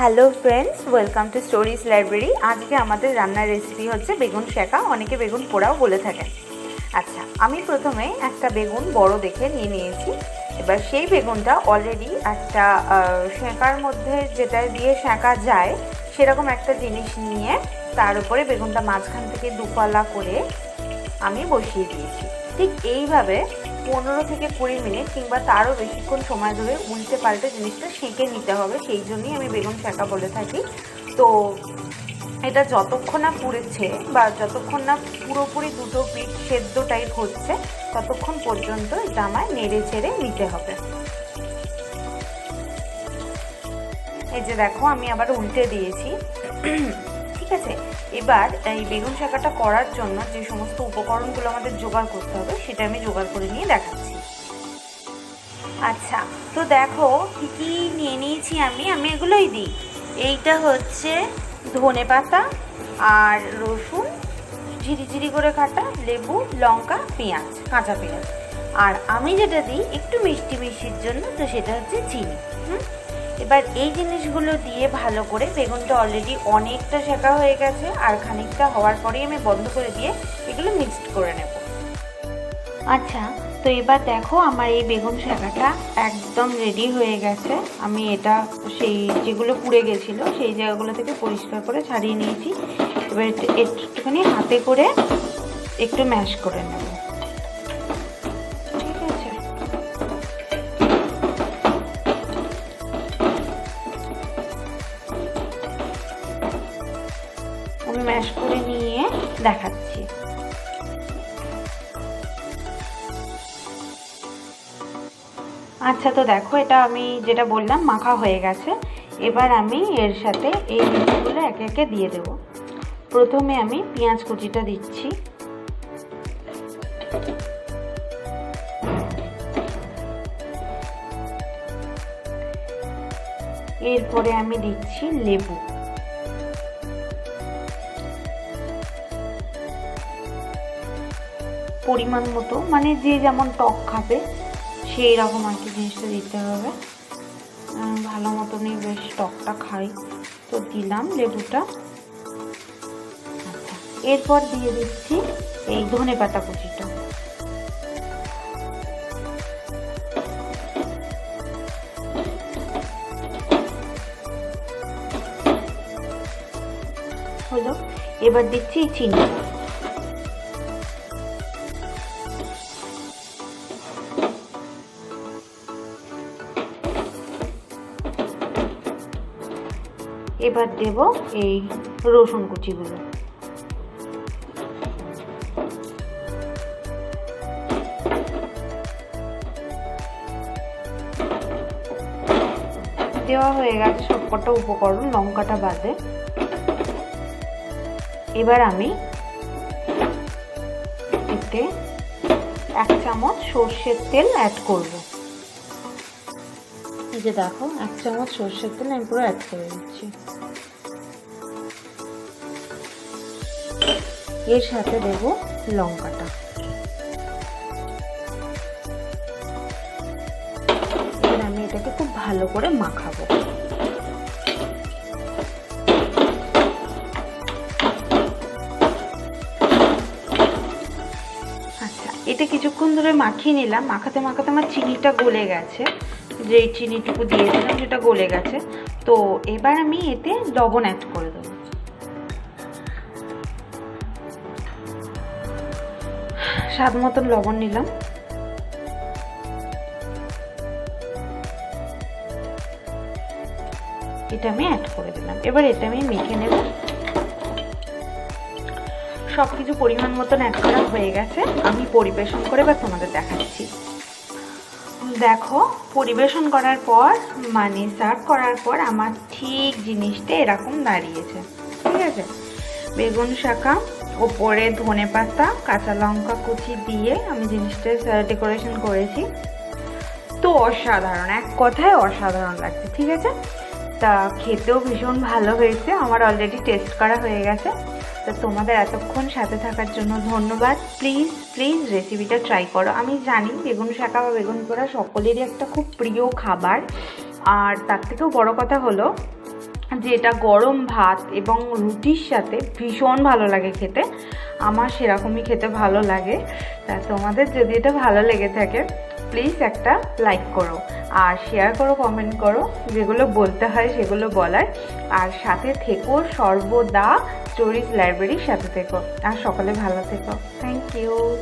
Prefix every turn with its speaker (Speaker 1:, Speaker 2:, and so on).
Speaker 1: Hello friends welcome to stories library আজকে আমাদের রান্নার রেসিপি হচ্ছে বেগুন শেখা। অনেকে বেগুন পোড়াও বলে থাকেন। আচ্ছা আমি প্রথমে একটা বেগুন বড় দেখে নিয়ে নিয়েছি। এবার সেই বেগুনটা অলরেডি একটা সেঁকার মধ্যে যেটা দিয়ে সেঁকা যায়, সেরকম একটা জিনিস নিয়ে তার উপরে বেগুনটা মাঝখান থেকে দুপালা করে আমি বসিয়ে দিয়েছি। ঠিক এইভাবে পনেরো থেকে কুড়ি মিনিট কিংবা তারও বেশিক্ষণ সময় ধরে উল্টে পাল্টে জিনিসটা সেঁকে নিতে হবে, সেই জন্যই আমি বেগুন শেঁকা বলে থাকি। তো এটা যতক্ষণ না পুড়েছে বা যতক্ষণ না পুরোপুরি দুটো পিঠ সেদ্ধ টাইপ হচ্ছে, ততক্ষণ পর্যন্ত জামায় নেড়ে চেড়ে নিতে হবে। এই যে দেখো, আমি আবার উল্টে দিয়েছি। ঠিক আছে? এবার এই বেগুন শাকাটা করার জন্য যে সমস্ত উপকরণগুলো আমাদের জোগাড় করতে হবে, সেটা আমি জোগাড় করে নিয়ে দেখাচ্ছি। আচ্ছা তো দেখো, কি কি নিয়ে নিয়েছি আমি? আমি এগুলোই দিই। এইটা হচ্ছে ধনে পাতা আর রসুন ঝিরিঝিরি করে কাটা লেবু, লঙ্কা, পেঁয়াজ, কাঁচা পেঁয়াজ। আর আমি যেটা দিই একটু মিষ্টি মিষ্টির জন্য, তো সেটা হচ্ছে চিনি, হুম? এবার এই জিনিসগুলো দিয়ে ভালো করে বেগুনটা অলরেডি অনেকটা শেখা হয়ে গেছে, আর খানিকটা হওয়ার পরেই আমি বন্ধ করে দিয়ে এগুলো মিক্সড করে নেব। আচ্ছা তো এবার দেখো আমার এই বেগুন শাকাটা একদম রেডি হয়ে গেছে। আমি এটা সেই যেগুলো পুড়ে গেছিল, সেই জায়গাগুলো থেকে পরিষ্কার করে ছাড়িয়ে নিয়েছি। এবার একটুখানি হাতে করে একটু ম্যাশ করে নেব। দেখাচ্ছি। আচ্ছা তো দেখো, এটা আমি যেটা বললাম, মাখা হয়ে গেছে। এবার আমি এর সাথে এই জিনিসগুলো একে একে দিয়ে দেব। প্রথমে আমি পেঁয়াজ কুচিটা দিচ্ছি। এরপরে আমি দিচ্ছি লেবু। পরিমাণ মতো মানে যে যেমন টক খাবে, সেই রকম আর কি জিনিসটা দিতে হবে। ভালো মতনই বেশ টকটা খাই। তো দিলাম লেবুটা। আচ্ছা এরপর দিয়ে দিচ্ছি এই ধনে পাতা কুচিটা। হলো, এবার দিচ্ছি চিনি। এবার দেব এই রসুন কুচিগুলো। দেওয়া হয়ে গেছে সবকটা উপকরণ, লঙ্কাটা বাদে। এবার আমি এতে এক চামচ সর্ষের তেল অ্যাড করব। এই যে দেখো, এক চামচ সর্ষের তেল আমি পুরো অ্যাড করে দিচ্ছি। এর সাথে দেব লঙ্কাটা। আমি এটাকে খুব ভালো করে মাখাবো। আচ্ছা এটা কিছুক্ষণ ধরে মাখিয়ে নিলাম। মাখাতে মাখাতে আমার চিনিটা গলে গেছে। যে চিনিটুকু দিয়েছিলাম সেটা গলে গেছে। তো এবার আমি এতে লবণ অ্যাড করে দেবো। স্বাদ মতন লবণ নিলাম। এটা আমি অ্যাড করে দিলাম। এবার এটা আমি মেখে নেব। সব কিছু পরিমাণ মতন অ্যাড করা হয়ে গেছে, আমি পরিবেশন করে বা তোমাদের দেখাচ্ছি। দেখো, পরিবেশন করার পর মানে সার্ভ করার পর আমার ঠিক জিনিসটা এরকম দাঁড়িয়েছে। ঠিক আছে? বেগুন শাখা, ওপরে ধনে পাতা, কাঁচা লঙ্কা কুচি দিয়ে আমি জিনিসটা ডেকোরেশন করেছি। তো অসাধারণ, এক কথায় অসাধারণ লাগছে, ঠিক আছে? তা খেতেও ভীষণ ভালো হয়েছে। আমার অলরেডি টেস্ট করা হয়ে গেছে। তো তোমাদের এতক্ষণ সাথে থাকার জন্য ধন্যবাদ। প্লিজ প্লিজ রেসিপিটা ট্রাই করো। আমি জানি বেগুন শাঁকা বা বেগুন পোড়া সকলেরই একটা খুব প্রিয় খাবার। আর তার থেকেও বড় কথা হলো যে এটা গরম ভাত এবং রুটির সাথে ভীষণ ভালো লাগে খেতে। আমার সেরকমই খেতে ভালো লাগে। তা তোমাদের যদি এটা ভালো লেগে থাকে প্লিজ একটা লাইক করো। আর শেয়ার করো কমেন্ট করো, যেগুলো বলতে হয় সেগুলো বলার। আর সাথে থেকো, সর্বদা স্টোরিজ লাইব্রেরির সাথে থেকো। আর সকলে ভালো থেকো। Thank you